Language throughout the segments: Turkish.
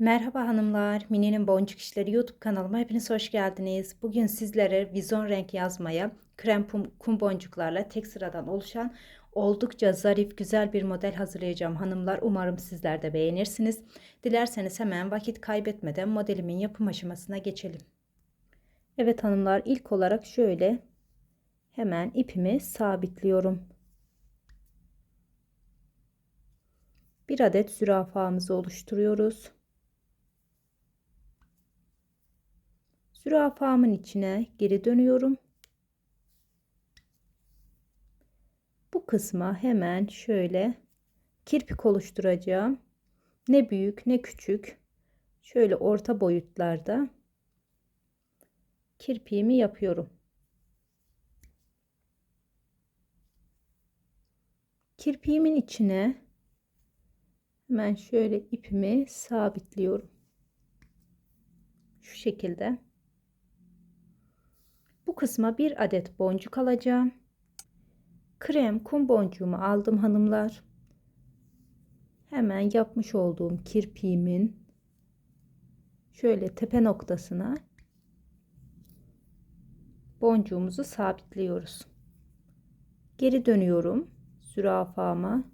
Merhaba hanımlar, Mini'nin Boncuk İşleri YouTube kanalıma hepiniz hoş geldiniz. Bugün sizlere vizon renk yazmaya krem kum boncuklarla tek sıradan oluşan oldukça zarif güzel bir model hazırlayacağım hanımlar. Umarım sizler de beğenirsiniz. Dilerseniz hemen vakit kaybetmeden modelimin yapım aşamasına geçelim. Evet hanımlar ilk olarak şöyle hemen ipimi sabitliyorum. Bir adet zürafamızı oluşturuyoruz. Zürafamın içine geri dönüyorum. Bu kısma hemen şöyle kirpik oluşturacağım. Ne büyük ne küçük. Şöyle orta boyutlarda kirpiğimi yapıyorum. Kirpiğimin içine hemen şöyle ipimi sabitliyorum. Şu şekilde. Bu kısma bir adet boncuk alacağım. Krem kum boncuğumu aldım hanımlar. Hemen yapmış olduğum kirpiğimin şöyle tepe noktasına boncuğumuzu sabitliyoruz. Geri dönüyorum zürafama.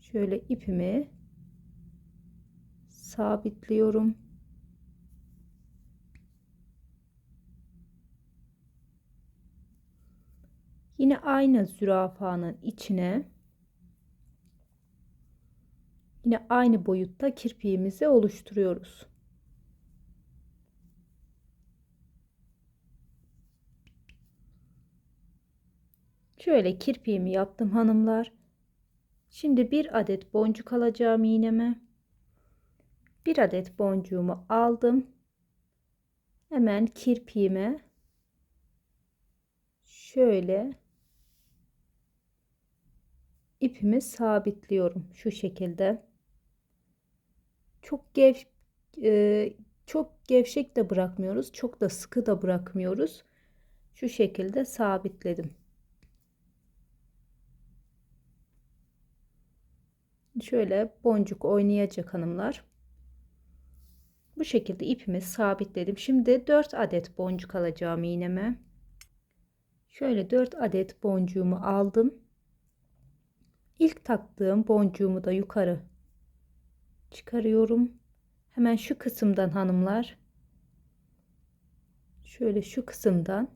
Şöyle ipimi sabitliyorum. Yine aynı zürafanın içine yine aynı boyutta kirpiğimizi oluşturuyoruz. Şöyle kirpiğimi yaptım hanımlar. Şimdi bir adet boncuk alacağım iğneme. Bir adet boncuğumu aldım. Hemen kirpiğime şöyle ipimi sabitliyorum şu şekilde. Çok gev e, çok gevşek de bırakmıyoruz, çok da sıkı da bırakmıyoruz. Şu şekilde sabitledim. Şöyle boncuk oynayacak hanımlar. Bu şekilde ipimi sabitledim. Şimdi 4 adet boncuk alacağım iğneme. Şöyle 4 adet boncuğumu aldım. İlk taktığım boncuğumu da yukarı çıkarıyorum. Hemen şu kısımdan hanımlar. Şöyle şu kısımdan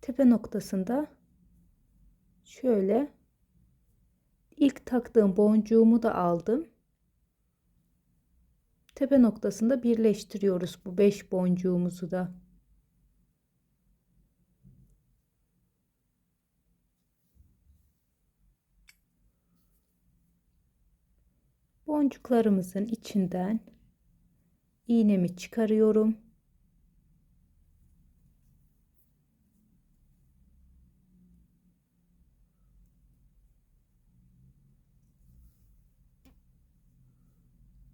tepe noktasında şöyle ilk taktığım boncuğumu da aldım. Tepe noktasında birleştiriyoruz bu 5 boncuğumuzu da. Boncuklarımızın içinden iğnemi çıkarıyorum.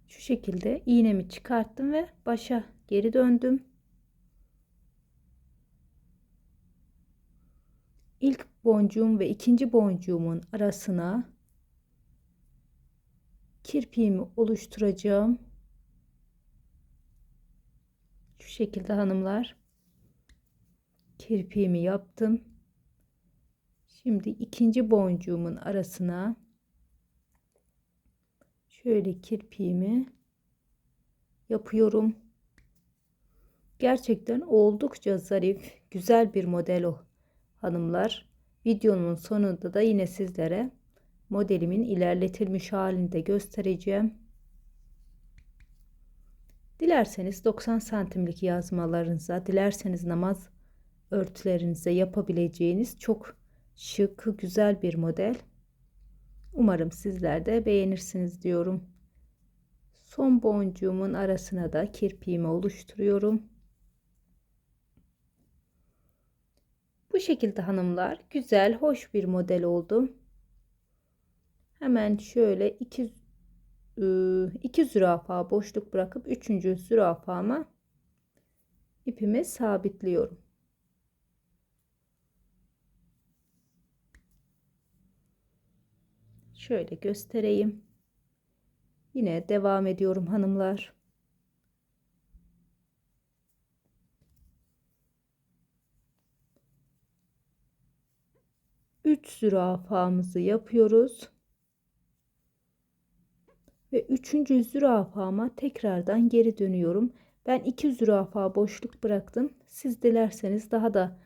Şu şekilde iğnemi çıkarttım ve başa geri döndüm. İlk boncuğum ve ikinci boncuğumun arasına kirpiğimi oluşturacağım. Şu şekilde hanımlar kirpiğimi yaptım. Şimdi ikinci boncuğumun arasına şöyle kirpiğimi yapıyorum. Gerçekten oldukça zarif, güzel bir model o hanımlar. Videonun sonunda da yine sizlere modelimin ilerletilmiş halini de göstereceğim. Dilerseniz 90 santimlik yazmalarınıza, dilerseniz namaz örtülerinize yapabileceğiniz çok şık, güzel bir model. Umarım sizler de beğenirsiniz diyorum. Son boncuğumun arasına da kirpiğimi oluşturuyorum. Bu şekilde hanımlar güzel, hoş bir model oldu. Hemen şöyle iki, e, iki zürafa boşluk bırakıp üçüncü zürafama ipimi sabitliyorum. Şöyle göstereyim. Yine devam ediyorum hanımlar. Üç zürafamızı yapıyoruz. Ve üçüncü zürafama tekrardan geri dönüyorum. Ben iki zürafa boşluk bıraktım. Siz dilerseniz daha da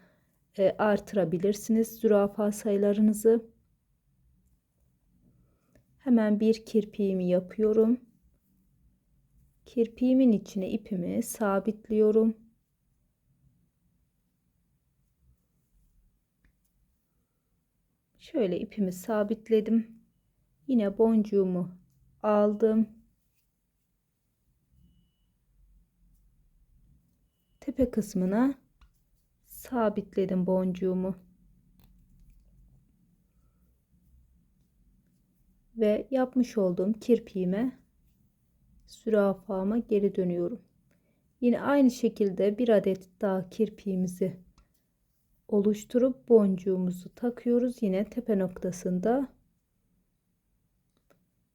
e, artırabilirsiniz zürafa sayılarınızı. Hemen bir kirpiğimi yapıyorum. Kirpiğimin içine ipimi sabitliyorum. Şöyle ipimi sabitledim. Yine boncuğumu aldım. Tepe kısmına sabitledim boncuğumu. Ve yapmış olduğum kirpiğime zürafama geri dönüyorum. Yine aynı şekilde bir adet daha kirpiğimizi oluşturup boncuğumuzu takıyoruz. Yine tepe noktasında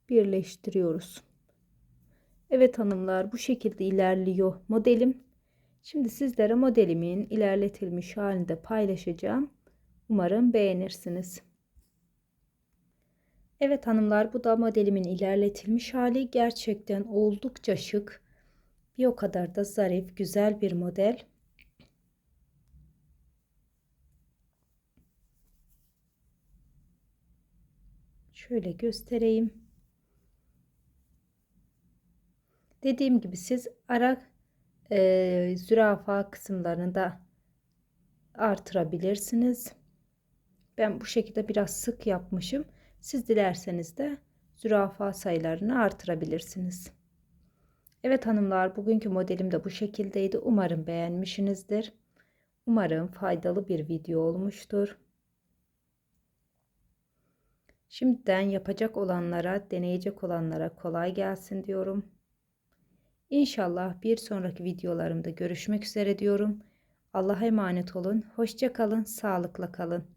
birleştiriyoruz. Evet hanımlar bu şekilde ilerliyor modelim. Şimdi sizlere modelimin ilerletilmiş halinde paylaşacağım. Umarım beğenirsiniz. Evet hanımlar bu da modelimin ilerletilmiş hali. Gerçekten oldukça şık. Bir o kadar da zarif, güzel bir model. Şöyle göstereyim. Dediğim gibi siz ara e, zürafa kısımlarını da artırabilirsiniz. Ben bu şekilde biraz sık yapmışım. Siz dilerseniz de zürafa sayılarını artırabilirsiniz. Evet hanımlar bugünkü modelim de bu şekildeydi. Umarım beğenmişsinizdir. Umarım faydalı bir video olmuştur. Şimdiden yapacak olanlara, deneyecek olanlara kolay gelsin diyorum. İnşallah bir sonraki videolarımda görüşmek üzere diyorum. Allah'a emanet olun. Hoşça kalın, sağlıkla kalın.